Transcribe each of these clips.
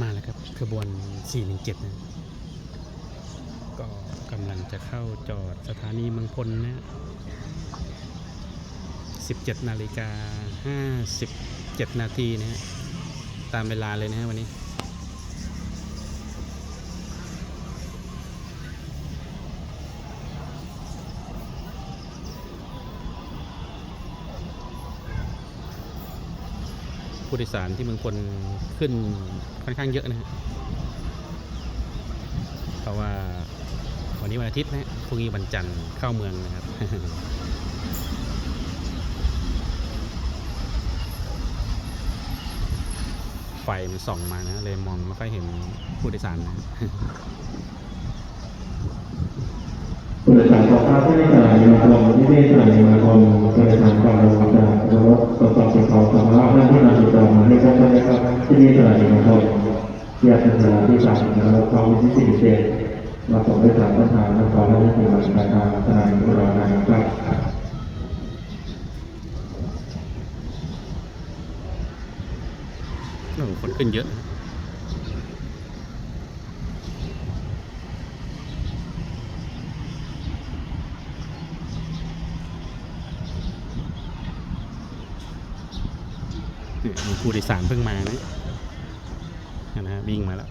มาแล้วครับขบวน 417 นะ ก็กำลังจะเข้าจอดสถานีเมืองพลนะ 17 นาฬิกา 57 นาทีนะฮะ ตามเวลาเลยนะฮะวันนี้ ผู้โดยสารที่เมืองพลขึ้นค่อนข้างเยอะนะฮะเพราะว่าวันนี้วันอาทิตย์นะฮะพรุ่งนี้วันจันทร์เข้าเมืองนะครับไฟมันส่องมานะ เลยมองไม่ค่อยเห็นผู้โดยสารนะผู้โดยสารของท่าที่ได้สถานีมลงที่ได้สถา แยกเป็นสถาที่สามนะครับพร้อมที่สี่เจ็ดมาส่งด้วยสารประธานนครราชสีมาปลายทางสถานีอุรานีครับโอ้คนขึ้นเยอะผู้โดยสารเพิ่งมานะนะฮะ วิ่งมาแล้ว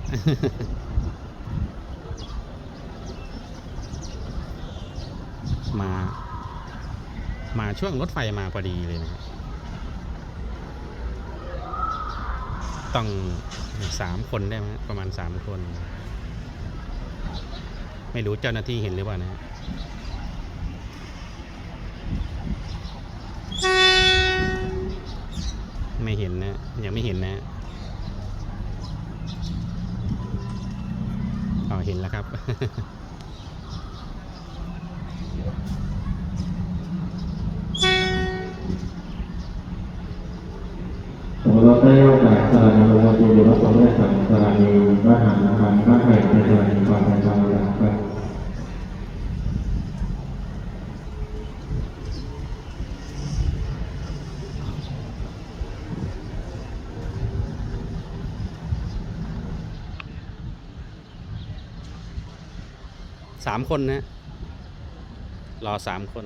มา มาช่วงรถไฟมาพอดีเลยนะครับต้องสามคนได้ไหมฮะประมาณสามคน ไม่รู้เจ้าหน้าที่เห็นหรือเปล่านะฮะไม่เห็นนะ ยังไม่เห็นนะ อ๋อเห็นแล้วครับสมมติเราได้โอกาสสานีลงมาดูหรือว่าส่งด้สารสานีบ้าหานครับบ้านไผ่ในสถานีความเป็นธรรมนะครับ สามคนนะรอสามคน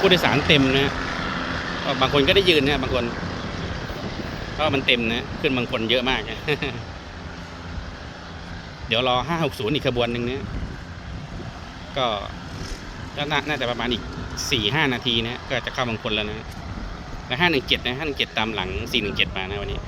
ผู้โดยสารเต็มนะก็บางคนก็ได้ยืนนะบางคนเพราะมันเต็มนะขึ้นบางคนเยอะมากนะเดี๋ยวรอห้าหกศูนย์อีกขบวนหนึ่งเนี่ยก็ก็น่าน่าจะประมาณอีกสี่ห้านาทีนะก็จะเข้าบางคนแล้วนะแล้วห้าหนึ่งเจ็ดนะห้าหนึ่งเจ็ดตามหลังสี่หนึ่งเจ็ดมานะวันนี้